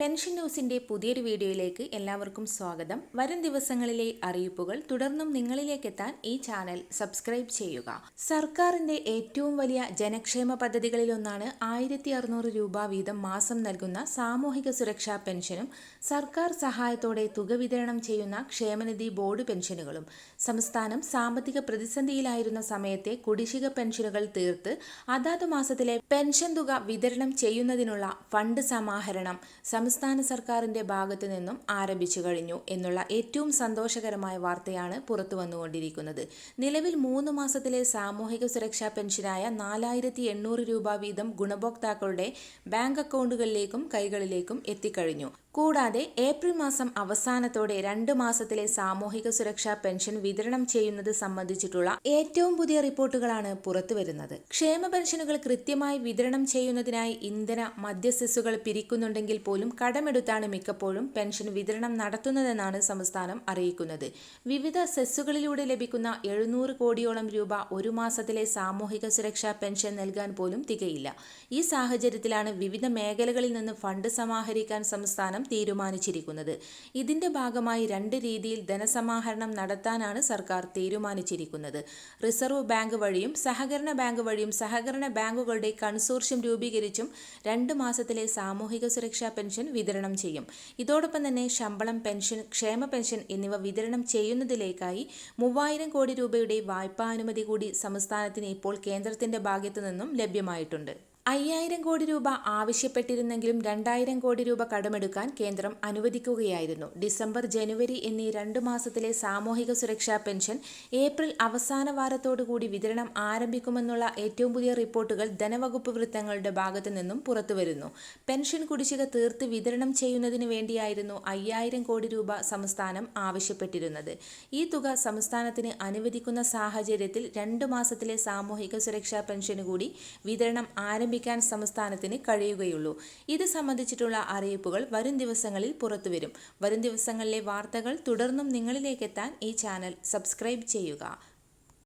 Pension ന്യൂസിന്റെ പുതിയൊരു വീഡിയോയിലേക്ക് എല്ലാവർക്കും സ്വാഗതം. വരും ദിവസങ്ങളിലെ അറിയിപ്പുകൾ തുടർന്നും നിങ്ങളിലേക്ക് എത്താൻ ഈ ചാനൽ സബ്സ്ക്രൈബ് ചെയ്യുക. സർക്കാരിന്റെ ഏറ്റവും വലിയ ജനക്ഷേമ പദ്ധതികളിലൊന്നാണ് ആയിരത്തി അറുന്നൂറ് രൂപ വീതം മാസം നൽകുന്ന സാമൂഹിക സുരക്ഷാ പെൻഷനും സർക്കാർ സഹായത്തോടെ തുക വിതരണം ചെയ്യുന്ന ക്ഷേമനിധി ബോർഡ് പെൻഷനുകളും. സംസ്ഥാനം സാമ്പത്തിക പ്രതിസന്ധിയിലായിരുന്ന സമയത്തെ കുടിശ്ശിക പെൻഷനുകൾ തീർത്ത് അതാത് മാസത്തിലെ പെൻഷൻ തുക വിതരണം ചെയ്യുന്നതിനുള്ള ഫണ്ട് സമാഹരണം സംസ്ഥാന സർക്കാരിന്റെ ഭാഗത്തു നിന്നും ആരംഭിച്ചു കഴിഞ്ഞു എന്നുള്ള ഏറ്റവും സന്തോഷകരമായ വാർത്തയാണ് പുറത്തു വന്നുകൊണ്ടിരിക്കുന്നത്. നിലവിൽ മൂന്ന് മാസത്തിലെ സാമൂഹിക സുരക്ഷാ പെൻഷനായ നാലായിരത്തി എണ്ണൂറ് രൂപ വീതം ഗുണഭോക്താക്കളുടെ ബാങ്ക് അക്കൗണ്ടുകളിലേക്കും കൈകളിലേക്കും എത്തിക്കഴിഞ്ഞു. കൂടാതെ ഏപ്രിൽ മാസം അവസാനത്തോടെ രണ്ട് മാസത്തിലെ സാമൂഹിക സുരക്ഷാ പെൻഷൻ വിതരണം ചെയ്യുന്നത് സംബന്ധിച്ചിട്ടുള്ള ഏറ്റവും പുതിയ റിപ്പോർട്ടുകളാണ് പുറത്തുവരുന്നത്. ക്ഷേമ പെൻഷനുകൾ കൃത്യമായി വിതരണം ചെയ്യുന്നതിനായി ഇന്ധന മദ്യസെസ്സുകൾ പിരിക്കുന്നുണ്ടെങ്കിൽ പോലും കടമെടുത്താണ് മിക്കപ്പോഴും പെൻഷൻ വിതരണം നടത്തുന്നതെന്നാണ് സംസ്ഥാനം അറിയിക്കുന്നത്. വിവിധ സെസ്സുകളിലൂടെ ലഭിക്കുന്ന എഴുന്നൂറ് കോടിയോളം രൂപ ഒരു മാസത്തിലെ സാമൂഹിക സുരക്ഷാ പെൻഷൻ നൽകാൻ പോലും തികയില്ല. ഈ സാഹചര്യത്തിലാണ് വിവിധ മേഖലകളിൽ നിന്ന് ഫണ്ട് സമാഹരിക്കാൻ സംസ്ഥാനം തീരുമാനിച്ചിരിക്കുന്നത്. ഇതിന്റെ ഭാഗമായി രണ്ട് രീതിയിൽ ധനസമാഹരണം നടത്താനാണ് സർക്കാർ തീരുമാനിച്ചിരിക്കുന്നത്. റിസർവ് ബാങ്ക് വഴിയും സഹകരണ ബാങ്ക് വഴിയും സഹകരണ ബാങ്കുകളുടെ കൺസോർഷ്യം രൂപീകരിച്ചും രണ്ട് മാസത്തിലെ സാമൂഹിക സുരക്ഷാ പെൻഷൻ വിതരണം ചെയ്യും. ഇതോടൊപ്പം തന്നെ ശമ്പളം പെൻഷൻ ക്ഷേമ പെൻഷൻ എന്നിവ വിതരണം ചെയ്യുന്നതിലേക്കായി മൂവായിരം കോടി രൂപയുടെ വായ്പാ അനുമതി കൂടി സംസ്ഥാനത്തിന് ഇപ്പോൾ കേന്ദ്രത്തിന്റെ ഭാഗത്തു നിന്നും ലഭ്യമായിട്ടുണ്ട്. അയ്യായിരം കോടി രൂപ ആവശ്യപ്പെട്ടിരുന്നെങ്കിലും രണ്ടായിരം കോടി രൂപ കടമെടുക്കാൻ കേന്ദ്രം അനുവദിക്കുകയായിരുന്നു. ഡിസംബർ ജനുവരി എന്നീ രണ്ടു മാസത്തിലെ സാമൂഹിക സുരക്ഷാ പെൻഷൻ ഏപ്രിൽ അവസാന വാരത്തോടുകൂടി വിതരണം ആരംഭിക്കുമെന്നുള്ള ഏറ്റവും പുതിയ റിപ്പോർട്ടുകൾ ധനവകുപ്പ് വൃത്തങ്ങളുടെ ഭാഗത്തു നിന്നും പുറത്തുവരുന്നു. പെൻഷൻ കുടിശ്ശിക തീർത്ത് വിതരണം ചെയ്യുന്നതിന് വേണ്ടിയായിരുന്നു അയ്യായിരം കോടി രൂപ സംസ്ഥാനം ആവശ്യപ്പെട്ടിരുന്നത്. ഈ തുക സംസ്ഥാനത്തിന് അനുവദിക്കുന്ന സാഹചര്യത്തിൽ രണ്ടു മാസത്തിലെ സാമൂഹിക സുരക്ഷാ പെൻഷന് കൂടി വിതരണം ആരംഭിക്കാൻ സംസ്ഥാനത്തിന് കഴിയുകയുള്ളൂ. ഇത് സംബന്ധിച്ചിട്ടുള്ള അറിയിപ്പുകൾ വരും ദിവസങ്ങളിൽ പുറത്തുവരും. വരും ദിവസങ്ങളിലെ വാർത്തകൾ തുടർന്നും നിങ്ങളിലേക്കെത്താൻ ഈ ചാനൽ സബ്സ്ക്രൈബ് ചെയ്യുക.